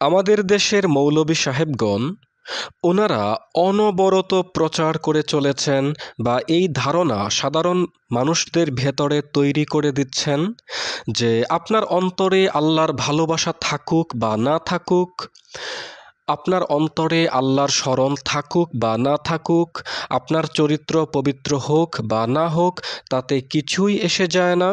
আমাদের দেশের মৌলভী সাহেবগণ, ওনারা অনবরত প্রচার করে চলেছেন বা এই ধারণা সাধারণ মানুষদের ভেতরে তৈরি করে দিচ্ছেন যে আপনার অন্তরে আল্লাহর ভালোবাসা থাকুক বা না থাকুক, আপনার অন্তরে আল্লাহর স্মরণ থাকুক বা না থাকুক, আপনার চরিত্র পবিত্র হোক বা না হোক, তাতে কিছুই এসে যায় না।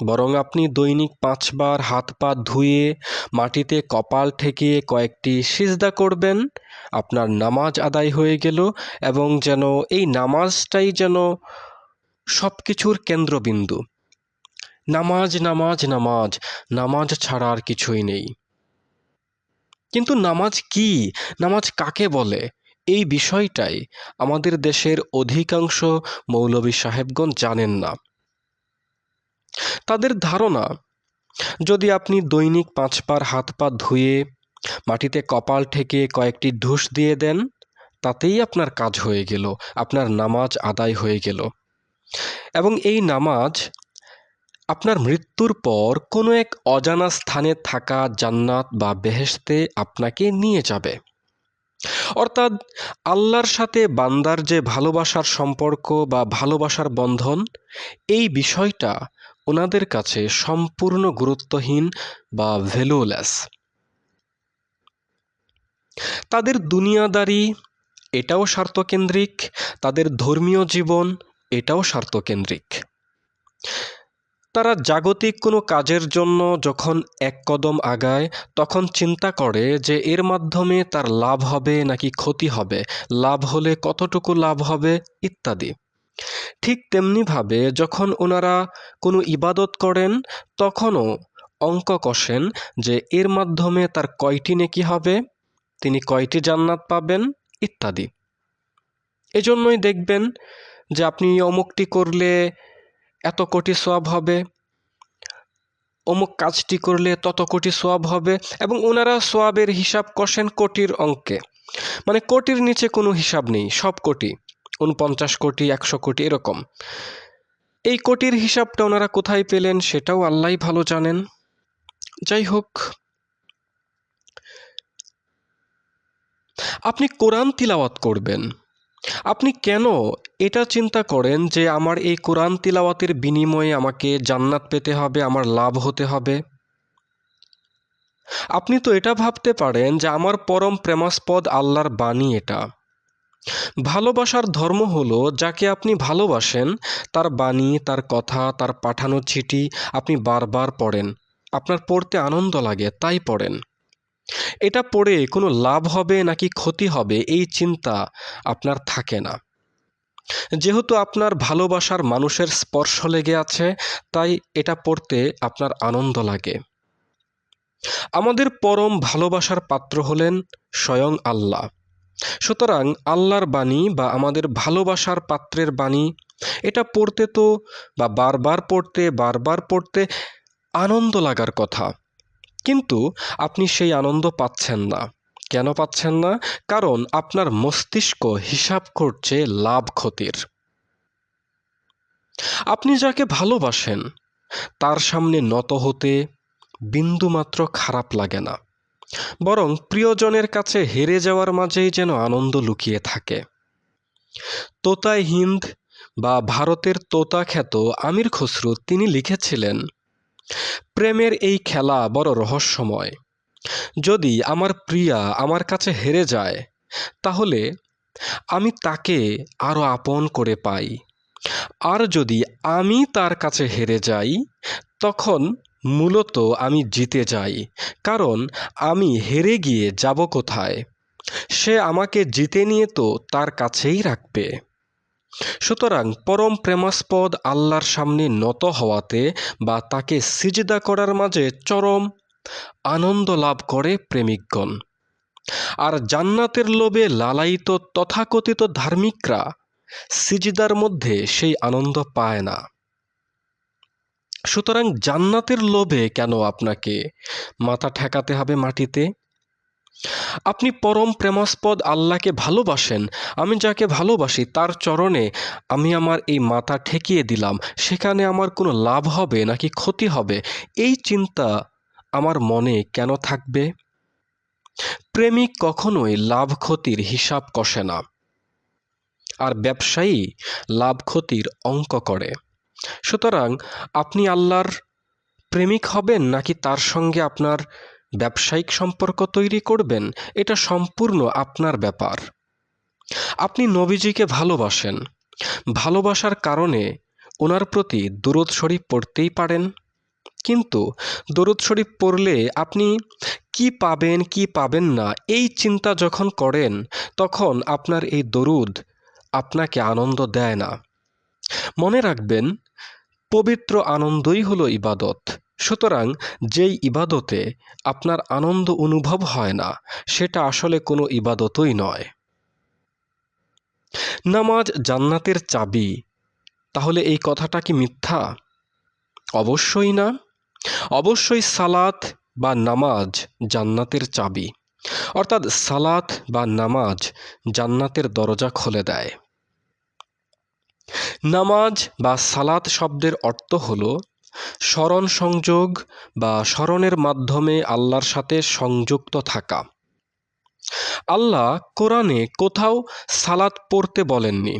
বরং আপনি দৈনিক পাঁচবার হাত পা ধুয়ে মাটিতে কপাল ঠেকিয়ে কয়েকটি সিজদা করবেন। আপনার নামাজ আদায় হয়ে গেল এবং যেন এই নামাজটাই যেন সব কিছুর কেন্দ্রবিন্দু। নামাজ নামাজ নামাজ নামাজ ছাড়া আর কিছুই নেই। কিন্তু নামাজ কি? নামাজ কাকে বলে? এই বিষয়টাই আমাদের দেশের অধিকাংশ মৌলভী সাহেবগণ জানেন না। তাদের ধারণা, যদি আপনি দৈনিক পাঁচ পাঁচবার হাত পা ধুয়ে মাটিতে কপাল ঠেকে কয়েকটি ঢুস দিয়ে দেন, তাতেই আপনার কাজ হয়ে গেল, আপনার নামাজ আদায় হয়ে গেল। এবং এই নামাজ আপনার মৃত্যুর পর কোনো এক অজানা স্থানে থাকা জান্নাত বা বেহেশতে আপনাকে নিয়ে যাবে। অর্থাৎ আল্লাহর সাথে বান্দার যে ভালোবাসার সম্পর্ক বা ভালোবাসার বন্ধন, এই বিষয়টা ওনাদের কাছে সম্পূর্ণ গুরুত্বহীন বা ভ্যালুলেস তাদের দুনিয়াদারি এটাও স্বার্থকেন্দ্রিক, তাদের ধর্মীয় জীবন এটাও স্বার্থকেন্দ্রিক। তারা জাগতিক কোনো কাজের জন্য যখন এক কদম আগায়, তখন চিন্তা করে যে এর মাধ্যমে তার লাভ হবে নাকি ক্ষতি হবে, লাভ হলে কতটুকু লাভ হবে, ইত্যাদি। ঠিক তেমনিভাবে যখন ওনারা কোনো ইবাদত করেন, তখনও অঙ্ক কষেন যে এর মাধ্যমে তার কয়টি নেকি হবে, তিনি কয়টি জান্নাত পাবেন, ইত্যাদি। এজন্যই দেখবেন যে আপনি অমুকটি করলে এত কোটি সোয়াব হবে, অমুক কাজটি করলে তত কোটি সোয়াব হবে, এবং ওনারা সোয়াবের হিসাব কষেন কোটির অঙ্কে। মানে কোটির নিচে কোনো হিসাব নেই, সব কোটি। উনপঞ্চাশ কোটি, একশো কোটি, এরকম। এই কোটির হিসাবটা ওনারা কোথায় পেলেন সেটাও আল্লাহ ভালো জানেন। যাই হোক, আপনি কোরআন তিলাওয়াত করবেন। আপনি কেন এটা চিন্তা করেন যে আমার এই কোরআন তিলাওয়াতের বিনিময়ে আমাকে জান্নাত পেতে হবে, আমার লাভ হতে হবে? আপনি তো এটা ভাবতে পারেন যে আমার পরম প্রেমাস্পদ আল্লাহর বাণী এটা। ভালোবাসার ধর্ম হলো যাকে আপনি ভালোবাসেন, তার বাণী, তার কথা, তার পাঠানো চিঠি আপনি বারবার পড়েন। আপনার পড়তে আনন্দ লাগে, তাই পড়েন। এটা পড়ে কোনো লাভ হবে নাকি ক্ষতি হবে এই চিন্তা আপনার থাকে না। যেহেতু আপনার ভালোবাসার মানুষের স্পর্শ লেগে আছে, তাই এটা পড়তে আপনার আনন্দ লাগে। আমাদের পরম ভালোবাসার পাত্র হলেন স্বয়ং আল্লাহ। সুতরাং আল্লাহর বাণী বা আমাদের ভালোবাসার পাত্রের বাণী, এটা পড়তে তো বা বারবার পড়তে বারবার পড়তে আনন্দ লাগার কথা। কিন্তু আপনি সেই আনন্দ পাচ্ছেন না। কেন পাচ্ছেন না? কারণ আপনার মস্তিষ্ক হিসাব করছে লাভ ক্ষতির। আপনি যাকে ভালোবাসেন, তার সামনে নত হতে বিন্দুমাত্র খারাপ লাগে না। বরং প্রিয়জনের কাছে হেরে যাওয়ার মাঝেই যেন আনন্দ লুকিয়ে থাকে। তোতায় হিন্দ বা ভারতের তোতা খ্যাত আমির খসরু তিনি লিখেছিলেন, প্রেমের এই খেলা বড় রহস্যময়। যদি আমার প্রিয়া আমার কাছে হেরে যায়, তাহলে আমি তাকে আরও আপন করে পাই। আর যদি আমি তার কাছে হেরে যাই, তখন মূলত আমি জিতে যাই, কারণ আমি হেরে গিয়ে যাব কোথায়? সে আমাকে জিতে নিয়ে তো তার কাছেই রাখবে। সুতরাং পরম প্রেমাস্পদ আল্লাহর সামনে নত হওয়াতে বা তাকে সিজদা করার মাঝে চরম আনন্দ লাভ করে প্রেমিকগণ। আর জান্নাতের লোভে লালায়িত তথাকথিত ধার্মিকরা সিজিদার মধ্যে সেই আনন্দ পায় না। সুতরাং জান্নাতের লোভে কেন আপনাকে মাথা ঠেকাতে হবে মাটিতে? আপনি পরম প্রেমাস্পদ আল্লাহকে ভালোবাসেন, আমি যাকে ভালোবাসি তার চরণে আমি আমার এই মাথা ঠেকিয়ে দিলাম, সেখানে আমার কোনো লাভ হবে নাকি ক্ষতি হবে? এই চিন্তা আমার মনে কেন থাকবে? প্রেমিক কখনোই লাভ ক্ষতির হিসাব কষে না, আর ব্যবসায়ী লাভ ক্ষতির অঙ্ক করে। সুতরাং আপনি আল্লাহর প্রেমিক হবেন নাকি তার সঙ্গে আপনার ব্যবসায়িক সম্পর্ক তৈরি করবেন? এটা সম্পূর্ণ আপনার ব্যাপার। আপনি নবীজিকে ভালোবাসেন। ভালোবাসার কারণে ওনার প্রতি দরুদ শরীফ পড়তেই পারেন। কিন্তু দরুদ শরীফ পড়লে আপনি কি পাবেন কি পাবেন না, এই চিন্তা যখন করেন, তখন আপনার এই দরুদ আপনাকে আনন্দ দেয় না। মনে রাখবেন, পবিত্র আনন্দই হলো ইবাদত। সুতরাং যেই ইবাদতে আপনার আনন্দ অনুভব হয় না, সেটা আসলে কোনো ইবাদতই নয়। নামাজ জান্নাতের চাবি, তাহলে এই কথাটা কি মিথ্যা? অবশ্যই না। অবশ্যই সালাত বা নামাজ জান্নাতের চাবি। অর্থাৎ সালাত বা নামাজ জান্নাতের দরজা খুলে দেয়। নামাজ বা সালাত শব্দের অর্থ হল স্মরণ সংযোগ বা স্মরণের মাধ্যমে আল্লাহর সাথে সংযুক্ত থাকা। আল্লাহ কোরআনে কোথাও সালাত পড়তে বলেননি,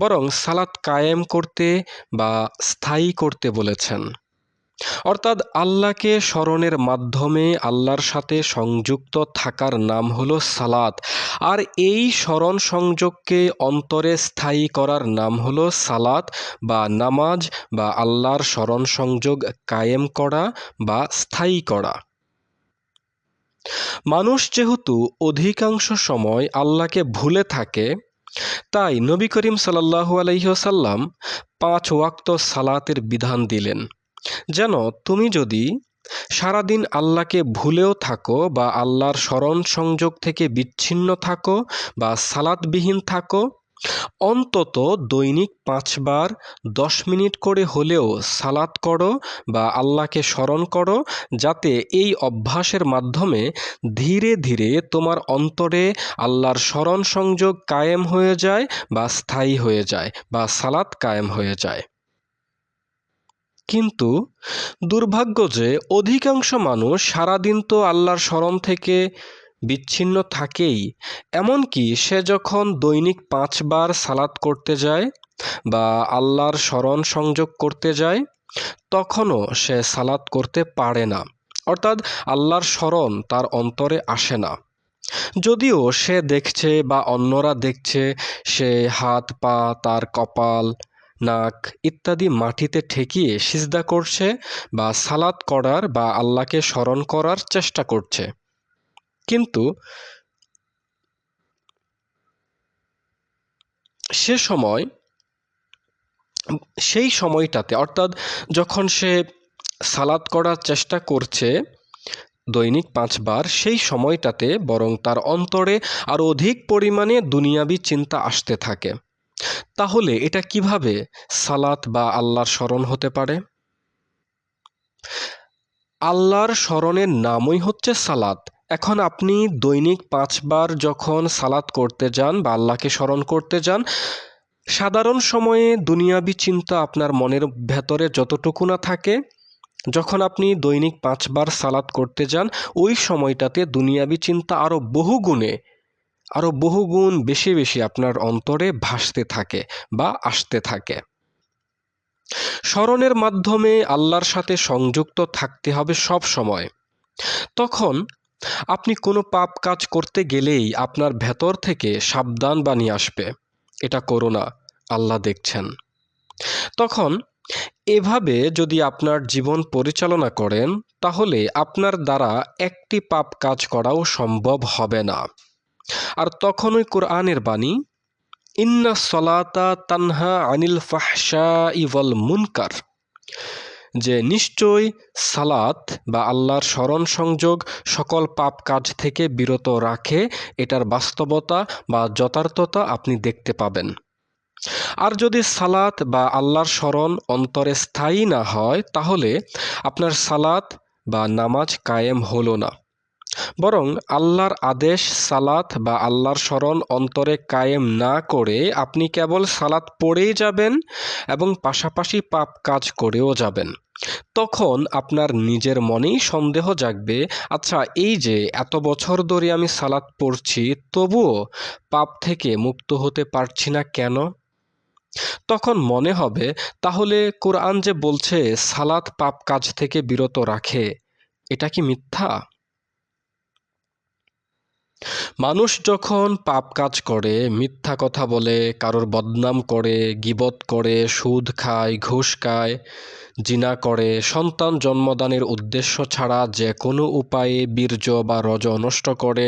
বরং সালাত কায়েম করতে বা স্থায়ী করতে বলেছেন। অর্থাৎ আল্লাহকে স্মরণের মাধ্যমে আল্লাহর সাথে সংযুক্ত থাকার নাম হলো সালাত। আর এই স্মরণ সংযোগকে অন্তরে স্থায়ী করার নাম হলো সালাত বা নামাজ বা আল্লাহর স্মরণ সংযোগ কায়েম করা বা স্থায়ী করা। মানুষ যেহেতু অধিকাংশ সময় আল্লাহকে ভুলে থাকে, তাই নবী করিম সাল্লাহু আলহিহসাল্লাম পাঁচ ওয়াক্ত সালাতের বিধান দিলেন। যেন তুমি যদি সারাদিন আল্লাহকে ভুলেও থাকো বা আল্লাহর স্মরণ সংযোগ থেকে বিচ্ছিন্ন থাকো বা সালাদবিহীন থাকো, অন্তত দৈনিক পাঁচবার দশ মিনিট করে হলেও সালাত করো বা আল্লাহকে স্মরণ করো, যাতে এই অভ্যাসের মাধ্যমে ধীরে ধীরে তোমার অন্তরে আল্লাহর স্মরণ সংযোগ কায়েম হয়ে যায় বা স্থায়ী হয়ে যায় বা সালাত কায়েম হয়ে যায়। কিন্তু দুর্ভাগ্য যে অধিকাংশ মানুষ সারাদিন তো আল্লাহর স্মরণ থেকে বিচ্ছিন্ন থাকেই। এমনকি সে যখন দৈনিক পাঁচবার সালাত করতে যায় বা আল্লাহর স্মরণ সংযোগ করতে যায়, তখনও সে সালাত করতে পারে না। অর্থাৎ আল্লাহর স্মরণ তার অন্তরে আসে না। যদিও সে দেখছে বা অন্যরা দেখছে, সে হাত পা তার কপাল নাক ইত্যাদি মাটিতে ঠেকিয়ে সিজদা করছে বা সালাত করার বা আল্লাহকে স্মরণ করার চেষ্টা করছে। কিন্তু সে সময়, সেই সময়টাতে, অর্থাৎ যখন সে সালাদ করার চেষ্টা করছে দৈনিক পাঁচবার, সেই সময়টাতে বরং তার অন্তরে আরও অধিক পরিমাণে দুনিয়াবি চিন্তা আসতে থাকে। তাহলে এটা কীভাবে সালাত বা আল্লাহর স্মরণ হতে পারে? আল্লাহর স্মরণের নামই হচ্ছে সালাত। এখন আপনি দৈনিক পাঁচবার যখন সালাত করতে যান বা আল্লাহকে স্মরণ করতে যান, সাধারণ সময়ে দুনিয়াবি চিন্তা আপনার মনের ভেতরে যতটুকু না থাকে, যখন আপনি দৈনিক পাঁচবার সালাত করতে যান, ওই সময়টাতে দুনিয়াবি চিন্তা আরও বহু গুণে আরও বহুগুণ বেশি বেশি আপনার অন্তরে ভাসতে থাকে বা আসতে থাকে। স্মরণের মাধ্যমে আল্লাহর সাথে সংযুক্ত থাকতে হবে সব সময়। তখন আপনি কোনো পাপ কাজ করতে গেলেই আপনার ভেতর থেকে সাবধান বানিয়ে আসবে, এটা করো না, আল্লাহ দেখছেন। তখন এভাবে যদি আপনার জীবন পরিচালনা করেন, তাহলে আপনার দ্বারা একটি পাপ কাজ করাও সম্ভব হবে না। আর তখনই কোরআনের বাণী, ইন্না সলাতা তানহা আনিল ফাহসা ইভল মুনকার যে নিশ্চয় সালাত বা আল্লাহর স্মরণ সংযোগ সকল পাপ কাজ থেকে বিরত রাখে, এটার বাস্তবতা বা যথার্থতা আপনি দেখতে পাবেন। আর যদি সালাত বা আল্লাহর স্মরণ অন্তরে স্থায়ী না হয়, তাহলে আপনার সালাত বা নামাজ কায়েম হলো না। বরং আল্লাহর আদেশ, সালাত বা আল্লাহর স্মরণ অন্তরে কায়েম না করে আপনি কেবল সালাত পড়েই যাবেন এবং পাশাপাশি পাপ কাজ করেও যাবেন। তখন আপনার নিজের মনেই সন্দেহ জাগবে আচ্ছা এই যে এত বছর ধরে আমি সালাত পড়ছি, তবুও পাপ থেকে মুক্ত হতে পারছি না কেন? তখন মনে হবে, তাহলে কোরআন যে বলছে, সালাত পাপ কাজ থেকে বিরত রাখে, এটা কি মিথ্যা? মানুষ যখন পাপ কাজ করে, মিথ্যা কথা বলে, কারোর বদনাম করে, গিবত করে, সুদ খায়, ঘুষ খায়, জিনা করে, সন্তান জন্মদানের উদ্দেশ্য ছাড়া যে কোনো উপায়ে বীর্য বা রজ নষ্ট করে,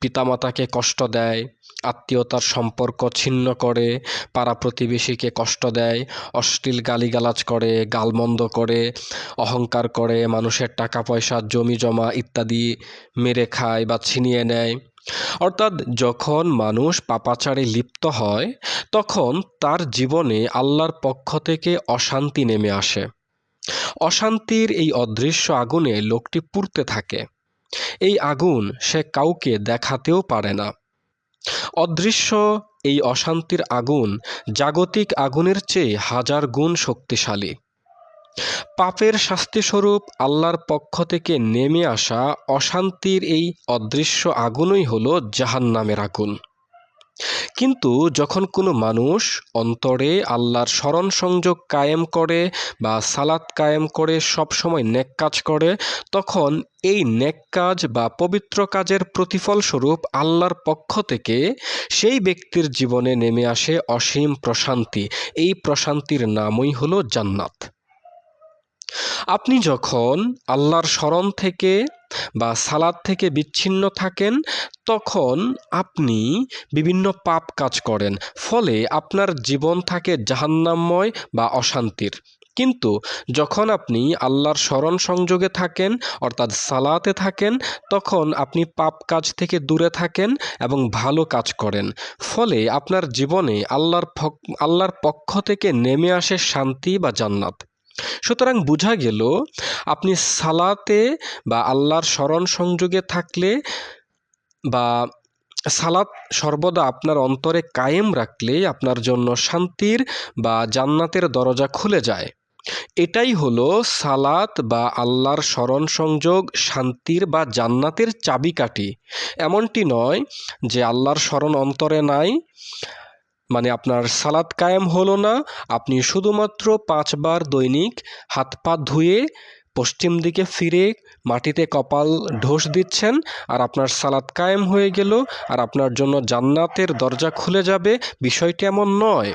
পিতামাতাকে কষ্ট দেয় আত্মীয়তার সম্পর্ক ছিন্ন করে, পাড়া প্রতিবেশীকে কষ্ট দেয়, অশ্লীল গালিগালাজ করে, গালমন্দ করে, অহংকার করে, মানুষের টাকা পয়সা জমি জমা ইত্যাদি মেরে খায় বা ছিনিয়ে নেয়। অর্থাৎ যখন মানুষ পাপাচারে লিপ্ত হয়, তখন তার জীবনে আল্লাহর পক্ষ থেকে অশান্তি নেমে আসে। অশান্তির এই অদৃশ্য আগুনে লোকটি পুড়তে থাকে। এই আগুন সে কাউকে দেখাতেও পারে না। অদৃশ্য এই অশান্তির আগুন জাগতিক আগুনের চেয়ে হাজার গুণ শক্তিশালী। পাপের শাস্তিস্বরূপ আল্লাহর পক্ষ থেকে নেমে আসা অশান্তির এই অদৃশ্য আগুনই হল জাহান্নামের আগুন। কিন্তু যখন কোনো মানুষ অন্তরে আল্লাহর স্মরণ সংযোগ কায়েম করে বা সালাত কায়েম করে সব সময় নেক কাজ করে, তখন এই নেক কাজ বা পবিত্র কাজের প্রতিফল স্বরূপ আল্লাহর পক্ষ থেকে সেই ব্যক্তির জীবনে নেমে আসে অসীম প্রশান্তি। এই প্রশান্তির নামই হলো জান্নাত। আপনি যখন আল্লাহর স্মরণ থেকে বা সালাদ থেকে বিচ্ছিন্ন থাকেন, তখন আপনি বিভিন্ন পাপ কাজ করেন, ফলে আপনার জীবন থাকে জাহান্নামময় বা অশান্তির। কিন্তু যখন আপনি আল্লাহর স্মরণ সংযোগে থাকেন, অর্থাৎ সালাতে থাকেন, তখন আপনি পাপ কাজ থেকে দূরে থাকেন এবং ভালো কাজ করেন, ফলে আপনার জীবনে আল্লাহর আল্লাহর পক্ষ থেকে নেমে আসে শান্তি বা জান্নাত। সুতরাং বোঝা গেল, আপনি সালাতে বা আল্লাহর স্মরণ সংযোগে থাকলে বা সালাত সর্বদা আপনার অন্তরে কায়েম রাখলে আপনার জন্য শান্তির বা জান্নাতের দরজা খুলে যায়। এটাই হলো সালাত বা আল্লাহর স্মরণ সংযোগ শান্তির বা জান্নাতের চাবিকাঠি। এমনটি নয় যে আল্লাহর স্মরণ অন্তরে নাই মানে আপনার সালাদ কায়েম হলো না। আপনি শুধুমাত্র পাঁচবার দৈনিক হাত পা ধুয়ে পশ্চিম দিকে ফিরে মাটিতে কপাল ঢোস দিচ্ছেন আর আপনার সালাদ কায়েম হয়ে গেল আর আপনার জন্য জান্নাতের দরজা খুলে যাবে। বিষয়টি এমন নয়।